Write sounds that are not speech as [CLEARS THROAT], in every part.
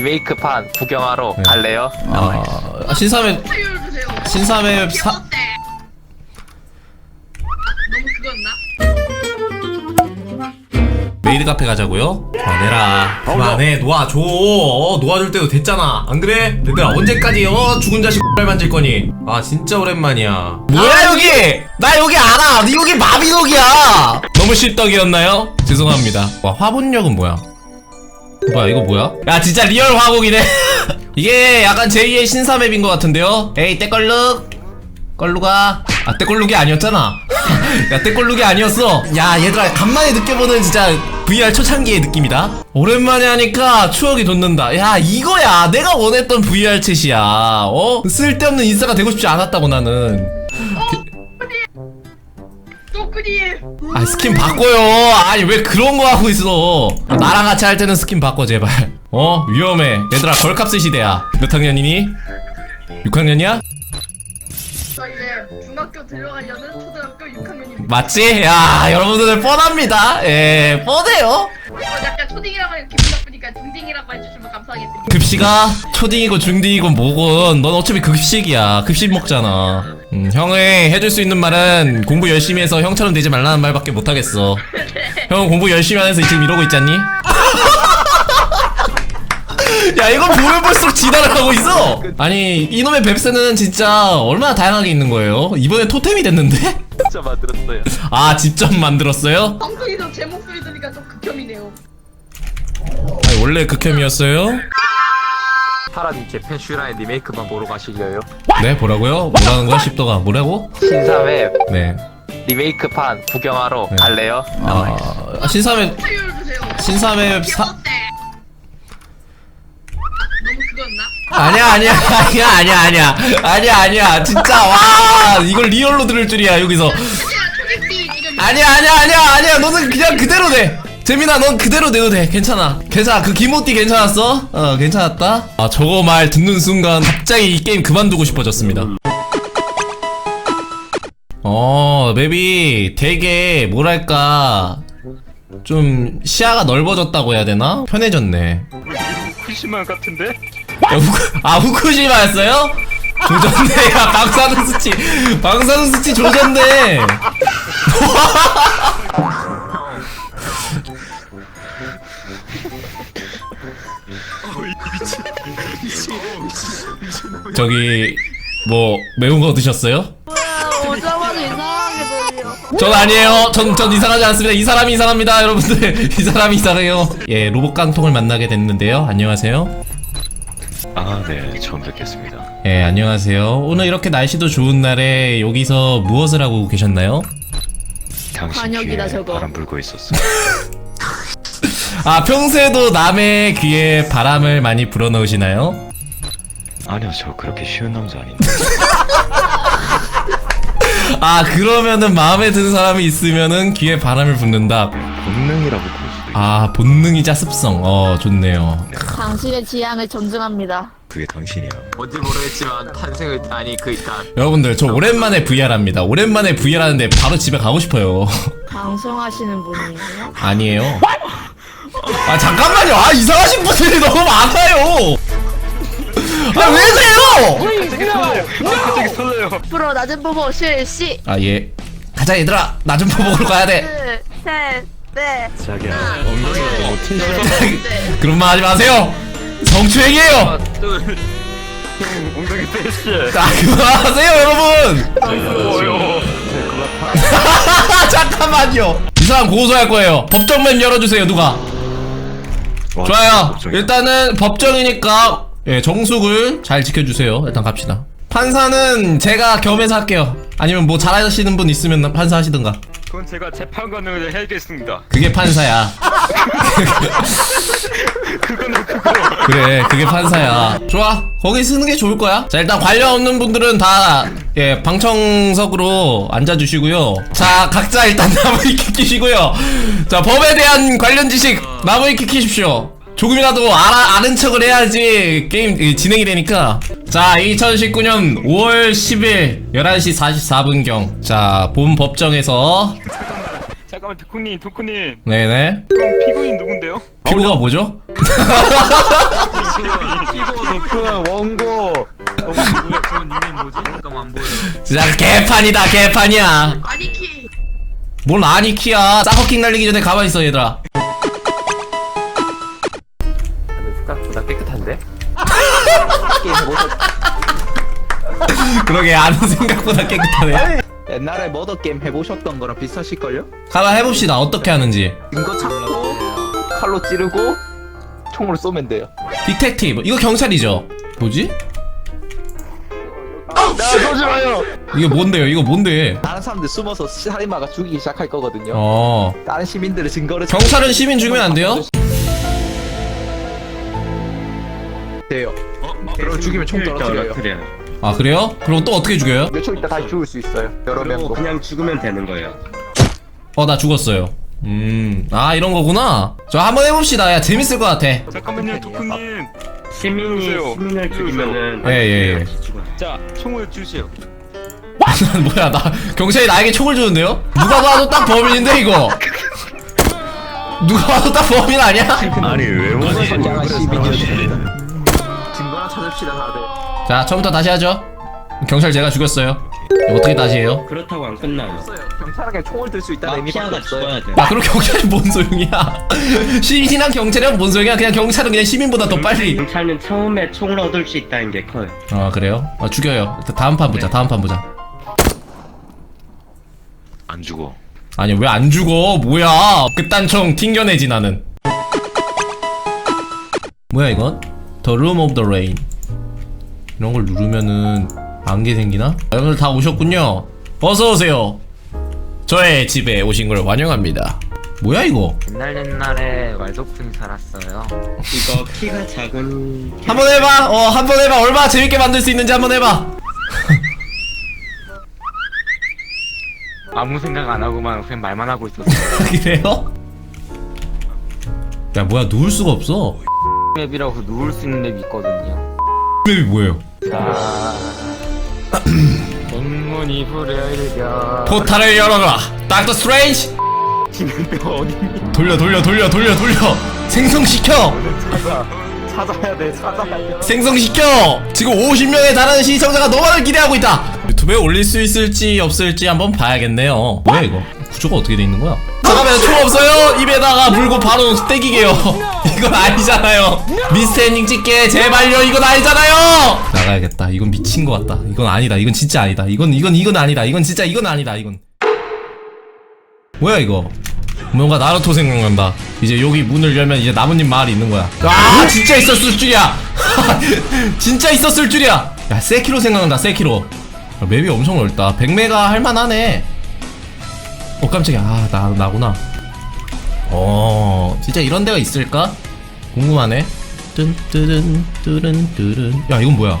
리메이크판 구경하러 네. 갈래요? 아, 타율 주세요. 신사매 이게 사 어때? 너무 그거였나? 메이드 카페 가자고요? 그만해라 그만해 놓아줘 어, 놓아줄 때도 됐잖아 안 그래? 얘들아 언제까지 어 죽은 자식 발 만질 거니 아 진짜 오랜만이야 뭐야 여기 나 여기 알아 네 여기 마비독이야 너무 씹덕이었나요? 죄송합니다 와 화분력은 뭐야 뭐야 이거 뭐야? 야 진짜 리얼 화곡이네. [LAUGHS] 이게 약간 제2의 신사맵인 것 같은데요? 에이 떼걸룩. 걸루가 아 떼걸룩이 아니었잖아. [LAUGHS] 야 떼걸룩이 아니었어. 야 얘들아 간만에 느껴보는 진짜 VR 초창기의 느낌이다. 오랜만에 하니까 추억이 돋는다. 야 이거야. 내가 원했던 VR 챗이야. 어? 쓸데없는 인싸가 되고 싶지 않았다고 나는 또크리에 아 스킨 바꿔요. 아니 왜 그런 거 하고 있어? 나랑 같이 할 때는 스킨 바꿔 제발. 어? 위험해. 얘들아 걸캅스 시대야. 몇 학년이니? 6학년이야? 저 이제 중학교 들어가려는 초등학교 6학년입니다. 맞지? 야 여러분들 뻔합니다. 예 뻔해요. 어, 약간 초딩이라고 하면 기분 나쁘니까 중딩이라고 해주시면 감사하겠습니다. 급식아? 초딩이고 중딩이고 뭐건 넌 어차피 급식이야. 급식 먹잖아 음, 형이 해줄 수 있는 말은 공부 열심히 해서 형처럼 되지 말라는 말밖에 못하겠어 형 공부 열심히 하면서 지금 이러고 있잖니? [LAUGHS] 야 이거 보면 볼수록 지랄을 하고 있어 아니 이놈의 뱁새는 진짜 얼마나 다양하게 있는 거예요 이번에 토템이 됐는데? 진짜 만들었어요. 아 직접 만들었어요? 방송에서 제 목소리 들으니까 좀 극혐이네요. 아니, 원래 극혐이었어요? 파라님 재팬 슈라의 리메이크판 보러 가시려요? 네 뭐라고요? 뭐라는 거야 십도가 뭐라고? 신사맵 네 리메이크판 구경하러 네. 갈래요? 아, 신사맵 주세요. 신사맵 사? 아니야 아니야 아니야 아니야 아니야 아니야 아니야 진짜 와 이걸 리얼로 들을 줄이야 여기서 아니야 아니야 아니야 아니야 너는 그냥 그대로 돼 재민아 넌 그대로 내도 돼. 괜찮아. 괜찮아. 그 기모띠 괜찮았어? 어 괜찮았다. 아 저거 말 듣는 순간 갑자기 이 게임 그만두고 싶어졌습니다. 어 맵이 되게 뭐랄까 좀 시야가 넓어졌다고 해야 되나? 편해졌네. 후시만 같은데? 야, 후쿠, 아 후쿠시마였어요? 조졌네. 야 방사능 수치 방사능 수치 조졌네 저기 뭐 매운 거 드셨어요? 오자마자 이상하게 들려. 전 아니에요. 전, 전 이상하지 않습니다. 이 사람이 이상합니다, 여러분들. [LAUGHS] 이 사람이 이상해요. 예, 로봇 깡통을 만나게 됐는데요. 안녕하세요. 아, 네, 처음 뵙겠습니다. 예, 안녕하세요. 오늘 이렇게 날씨도 좋은 날에 여기서 무엇을 하고 계셨나요? 당신 반역이다, 귀에 저거. 바람 불고 있었어. [LAUGHS] 아, 평소에도 남의 귀에 바람을 많이 불어넣으시나요? 아니요, 저 그렇게 쉬운 남자 아닌데. [LAUGHS] 아, 그러면은 마음에 드는 사람이 있으면은 귀에 바람을 붓는다. 본능이라고 볼 수도 있고 아, 본능이자 습성. 어, 좋네요. 당신의 지향을 존중합니다. 그게 당신이야. 뭔지 모르겠지만 탄생을 아니 그니까 여러분들, 저 오랜만에 VR 합니다. 오랜만에 VR 하는데 바로 집에 가고 싶어요. [LAUGHS] 방송하시는 분이에요? 아니에요. 아 잠깐만요. 아 이상하신 분들이 너무 많아요. 아? 갑자기 설레요. 프로 낮은 보고 실시. 아 예. 가자 얘들아. 나 좀 보러 가야 돼. 둘, 셋, 넷. 자기야, 엉덩이가 너무 튼실해. 그런 말 하지 마세요. 성추행이에요. 둘. 엉덩이 뺐어. 자 그만하세요 여러분. [LAUGHS] 잠깐만요. 이 사람 고소할 거예요. 법정맨 열어주세요 누가. 와, 좋아요. 일단은 법정이니까 예, 정숙을 잘 지켜주세요. 일단 갑시다. 판사는 제가 겸해서 할게요. 아니면 뭐 잘하시는 분 있으면 판사 하시든가. 그건 제가 재판관을 해야겠습니다. 그게 판사야. [LAUGHS] 그거는 그거. 그래, 그게 판사야. 좋아. 거기 쓰는 게 좋을 거야. 자, 일단 관련 없는 분들은 다, 예, 방청석으로 앉아주시고요. 자, 각자 일단 [LAUGHS] 나무위키 키시고요. 자, 법에 대한 관련 지식 나무위키 키십시오. 조금이라도 알아, 아는 척을 해야지 게임 진행이 되니까 자 2019년 5월 10일 11시 44분경 자 본 법정에서 잠깐만 도쿠님 도쿠님 네네 그럼 피고인 누군데요? 피고가 뭐죠? 도쿠는 원고 진짜 개판이다 개판이야 아니키 뭘 아니키야 싸커킹 날리기 전에 가만있어 얘들아 그러게 아는 생각보다 깨끗하네 옛날에 머더 게임 해보셨던 거랑 비슷하실걸요? 가만 해봅시다 어떻게 하는지 이거 잡고 칼로 찌르고 총으로 쏘면 돼요. 디텍티브 이거 경찰이죠 뭐지? 나 쏘지 마요. 이게 뭔데요 이거 뭔데 다른 사람들 숨어서 살인마가 죽이기 시작할 거거든요. 어 다른 시민들의 증거를 경찰은 시민 죽이면 안 돼요? 돼요. 그럼 죽이면 총 떨어뜨려요. 아 그래요? 그럼 또 어떻게 죽여요? 몇 초 있다 다시 죽을 수 있어요. 여러 그리고 명도. 그냥 죽으면 되는 거예요. 어 나 죽었어요 음아 이런 거구나 저 한번 해봅시다 야 재밌을 것 같아 잠깐만요, 토크님. 시민이 이러세요. 시민을 죽이면은 예, 예, 예. 죽어요. 자, 총을 주시오. [LAUGHS] 뭐야 나 경찰이 나에게 총을 주는데요? 누가 봐도 딱 범인인데 이거 누가 봐도 딱 범인 아니야? 아니 왜 시민이었습니다. 증거나 찾읍시다 다들. 자 처음부터 다시 하죠. 경찰 제가 죽였어요. 어떻게 다시 해요? 그렇다고 안 끝나요. 경찰에게 총을 들 수 있다는 의미밖에 마피아가 없어요. 죽어야 돼. 아 그럼 경찰이 뭔 소용이야? [LAUGHS] 시민이랑 경찰이랑 뭔 소용이야? 그냥 경찰은 그냥 시민보다 더 빨리. 경찰은 처음에 총을 얻을 수 있다는 게 커요. 아 그래요? 아 죽여요. 다음 판 보자. 다음 판 보자. 안 죽어. 아니 왜 안 죽어? 뭐야? 그딴 총 튕겨내지 나는. 뭐야 이건? The Room of the Rain 이런 걸 누르면은 안개 생기나? 여러분들 다 오셨군요 어서 오세요 저의 집에 오신 걸 환영합니다 뭐야 이거 옛날 옛날에 왈도쿤이 살았어요. 이거 키가 작은 한번 해봐 어 한번 해봐 얼마나 재밌게 만들 수 있는지 한번 해봐 [LAUGHS] 아무 생각 안 하고만 그냥 말만 하고 있었어요. [LAUGHS] 그래요? 야 뭐야 누울 수가 없어 맵이라고 누울 수 있는 맵이 있거든요. 맵이 뭐예요? 자, 백문이 [CLEARS THROAT] 불여일견. 포탈을 열어라. 닥터 스트레인지 돌려 돌려 돌려 돌려 돌려. 생성시켜. 찾아야 돼, 찾아야 돼. 생성시켜. 지금 50명에 달하는 시청자가 너만을 기대하고 있다. 유튜브에 올릴 수 있을지 없을지 한번 봐야겠네요. 뭐야 이거 구조가 어떻게 돼 있는 거야? 잠깐만요 총 없어요. 입에다가 물고 바로 떼기게요. [LAUGHS] 이건 아니잖아요. 미스터 엔딩 찍게 제발요. 이건 아니잖아요. 나가야겠다. 이건 미친 것 같다. 이건 아니다. 이건 진짜 아니다. 이건 이건 이건 아니다. 이건 진짜 이건 아니다. 이건. 뭐야 이거? 뭔가 나루토 생각난다. 이제 여기 문을 열면 이제 나뭇잎 마을이 있는 거야. 아 진짜 있었을 줄이야. [LAUGHS] 진짜 있었을 줄이야. 야 세키로 생각난다 세키로. 아, 맵이 엄청 넓다. 100메가 할만하네 어 깜짝이야 아 나, 나구나 어 진짜 이런 데가 있을까? 궁금하네 뜬뜨른 뜨른 뜨른 야 이건 뭐야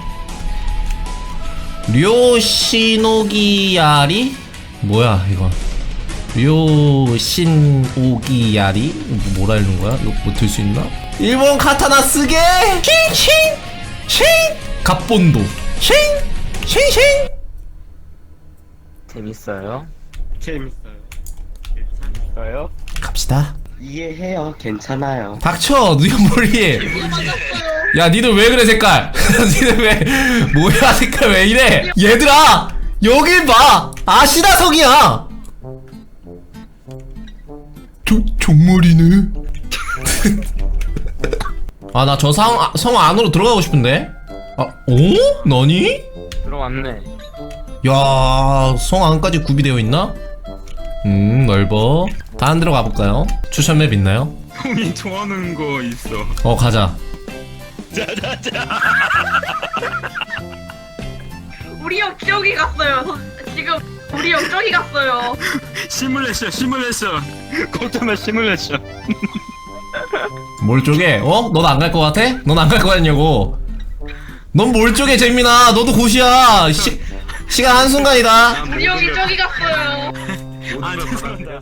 료시노기야리? 뭐야 이거 료신오기야리? 뭐- 뭐라 읽는 거야? 이거 뭐 들 수 있나? 일본 카타나 쓰게! 싱싱! 싱! 갑본도 싱! 싱싱! 재밌어요? 재밌어요. 저요? 갑시다 이해해요. 괜찮아요. 닥쳐 누가 머리 야 니들 왜 그래 색깔 [LAUGHS] 니들 왜 뭐야 색깔 왜 이래 얘들아 여길 봐 아시다석이야 조, 종머리네 [LAUGHS] 아나 저성성 안으로 들어가고 싶은데 아 오? 너니? 들어왔네. 야, 성 안까지 구비되어 있나? 음, 넓어. 다른 데로 가볼까요? 추천 맵 있나요? 형이 좋아하는 거 있어. 어, 가자. [LAUGHS] 우리 형 저기 갔어요. 서- 지금 우리 형 저기 갔어요. 시뮬레이션, 시뮬레이션. 꼼짝마 시뮬레이션. 뭘 쪼개? 어? 넌 안 갈 것 같아? 넌 안 갈거 같냐고. 넌뭘 쪼개, 재민아. 너도 곧이야. 시, 시간 한순간이다. 우리 형이 저기 갔어 요. 아, 죄송